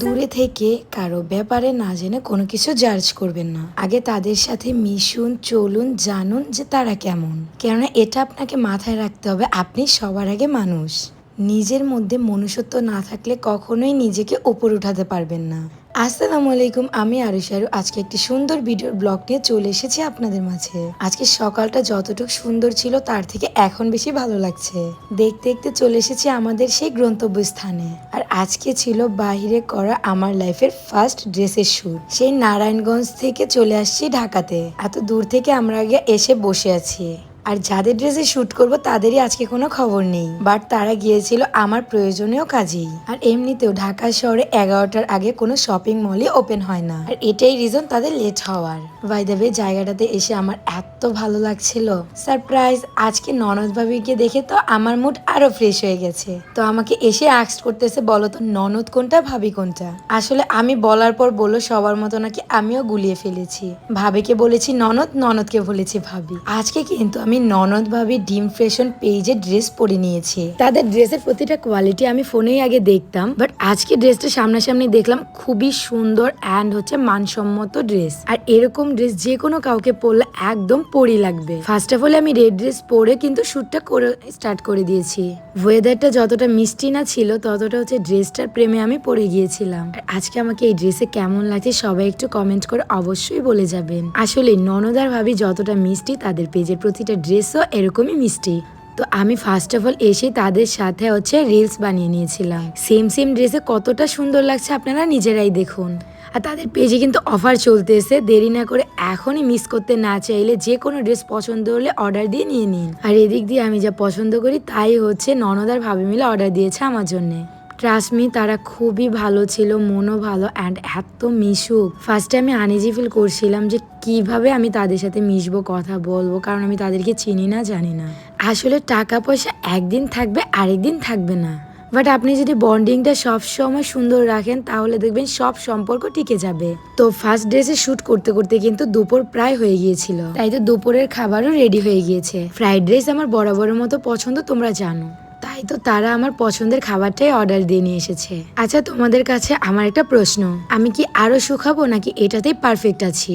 দূরে থেকে কারও ব্যাপারে না জেনে কোনো কিছু জার্জ করবেন না। আগে তাদের সাথে মিশুন, চলুন, জানুন যে তারা কেমন। কেননা এটা আপনাকে মাথায় রাখতে হবে, আপনি সবার আগে মানুষ। নিজের মধ্যে মনুষ্যত্ব না থাকলে কখনোই নিজেকে উপর উঠাতে পারবেন না। আসসালামু আলাইকুম, আমি আরুষারু আজকে একটি সুন্দর ভিডিওর ব্লগ নিয়ে চলে এসেছি আপনাদের মাঝে। আজকে সকালটা যতটুকু সুন্দর ছিল, তার থেকে এখন বেশি ভালো লাগছে। দেখতে দেখতে চলে এসেছি আমাদের সেই গন্তব্য স্থানে আর আজকে ছিল বাইরে করা আমার লাইফের ফার্স্ট ড্রেসের শুট সেই নারায়ণগঞ্জ থেকে চলে আসছি ঢাকাতে। এত দূর থেকে আমরা আগে এসে বসে আছি। আর যাদের ড্রেসে শুট করব, তাদেরই আজকে কোনো খবর নেই। বাট তারা গিয়েছিল আমার প্রয়োজনীয় কাজেই। আর এমনিতেও ঢাকা শহরে এগারোটার আগে কোনো শপিং মলই ওপেন হয় না। আর এটাই রিজন তাদের লেট হওয়ার। বাই দ্য জায়গাটাতে এসে আমার এত ভালো লাগছিল। সারপ্রাইজ আজকে ননদ ভাবিকে দেখে তো আমার মুড আরও ফ্রেশ হয়ে গেছে। তো আমাকে এসে আক্স করতেছে, বলো তো ননদ কোনটা, ভাবি কোনটা? আসলে আমি বলার পর বলল, সবার মতো নাকি আমিও গুলিয়ে ফেলেছি। ভাবিকে বলেছি, ননদ, ননদকে বলেছি ভাবি। আজকে কিন্তু আমি ননদ ভাবি ডিম ফ্যাশন পেজে ড্রেস পরে নিয়েছি। তাদের ড্রেসের প্রতিটা কোয়ালিটি আমি ফোনেই আগে দেখতাম বাট আজকে ড্রেসটা সামনাসামনি দেখলাম খুবই সুন্দর অ্যান্ড হচ্ছে মানসম্মত ড্রেস। আর এরকম ড্রেস যে কোনো কাউকে পরলে একদম পরি লাগবে। ফার্স্ট অফ অল আমি রেড ড্রেস পরে কিন্তু শ্যুটটা করে স্টার্ট করে দিয়েছি। ওয়েদারটা যতটা মিষ্টি না ছিল, ততটা হচ্ছে ড্রেসটার প্রেমে আমি পরে গিয়েছিলাম। আর আজকে আমাকে এই ড্রেসে কেমন লাগছে সবাই একটু কমেন্ট করে অবশ্যই বলে যাবেন। আসলে ননদার ভাবি যতটা মিষ্টি তাদের পেজের প্রতিটা ড্রেসও এরকমই মিষ্টি। তো আমি ফার্স্ট অফ অল এসে তাদের সাথে হচ্ছে রিলস বানিয়ে নিয়েছিলাম। সেম সেম ড্রেসে কতটা সুন্দর লাগছে আপনারা নিজেরাই দেখুন। আর তাদের পেজে কিন্তু অফার চলতেছে, দেরি না করে এখনই মিস করতে না চাইলে যে কোনো ড্রেস পছন্দ হলে অর্ডার দিয়ে নিয়ে নিন। আর এদিক দিয়ে আমি যা পছন্দ করি, তাই হচ্ছে ননদার ভাবি মিলে অর্ডার দিয়েছে আমার জন্যে। ট্রাস্ট মি তারা খুবই ভালো ছিল, মনও ভালো অ্যান্ড এত মিশুক। ফার্স্টে আমি আনিজি ফিল করছিলাম যে কীভাবে আমি তাদের সাথে মিশবো, কথা বলব, কারণ আমি তাদেরকে চিনি না, জানি না। আসলে টাকা পয়সা একদিন থাকবে, আরেকদিন থাকবে না। বাট আপনি যদি বন্ডিংটা সব সময় সুন্দর রাখেন, তাহলে দেখবেন সব সম্পর্ক টিকে যাবে। তো ফার্স্ট ড্রেসে শুট করতে করতে কিন্তু দুপুর প্রায় হয়ে গিয়েছিল। তাই তো দুপুরের খাবারও রেডি হয়ে গিয়েছে। ফ্রাইড রাইস আমার বরাবরের মতো পছন্দ তোমরা জানো। তাই তো তারা আমার পছন্দের খাবারটাই অর্ডার দিয়ে নিয়ে এসেছে। আচ্ছা তোমাদের কাছে আমার একটা প্রশ্ন। আমি কি আরও সুখাবো নাকি এটাতেই পারফেক্ট আছি?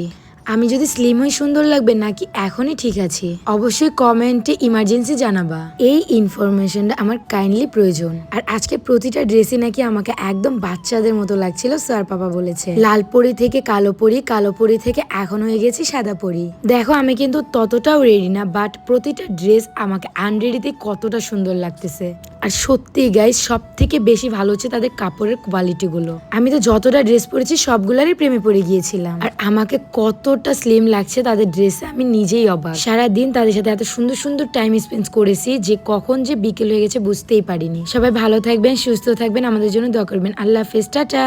আমি যদি স্লিম হই সুন্দর লাগবে নাকি এখনই ঠিক আছে। অবশ্যই কমেন্টে ইমার্জেন্সি জানাবা। এই ইনফরমেশনটা আমার কাইন্ডলি প্রয়োজন। আর আজকে প্রতিটা ড্রেসই নাকি আমাকে একদম বাচ্চাদের মতো লাগছিল স্যার পাপা বলেছে। লাল পরি থেকে কালো পরি কালো পরি থেকে এখন হয়ে গেছি সাদা পরি। দেখো, আমি কিন্তু ততটাও রেডি না বাট প্রতিটা ড্রেস আমাকে আনরেডিতে কতটা সুন্দর লাগতেছে। আর সত্যি গাইজ সব থেকে বেশি ভালো হচ্ছে তাদের কাপড়ের কোয়ালিটি গুলো। আমি তো যতটা ড্রেস পরেছি, সবগুলারই প্রেমে পড়ে গিয়েছিলাম। আর আমাকে কতটা স্লিম লাগছে তাদের ড্রেসে আমি নিজেই অবাক। সারাদিন তাদের সাথে এত সুন্দর সুন্দর টাইম স্পেন্ড করেছি যে কখন যে বিকেল হয়ে গেছে বুঝতেই পারিনি। সবাই ভালো থাকবেন, সুস্থ থাকবেন, আমাদের জন্য দোয়া করবেন। আল্লাহ হাফেজ, টাটা।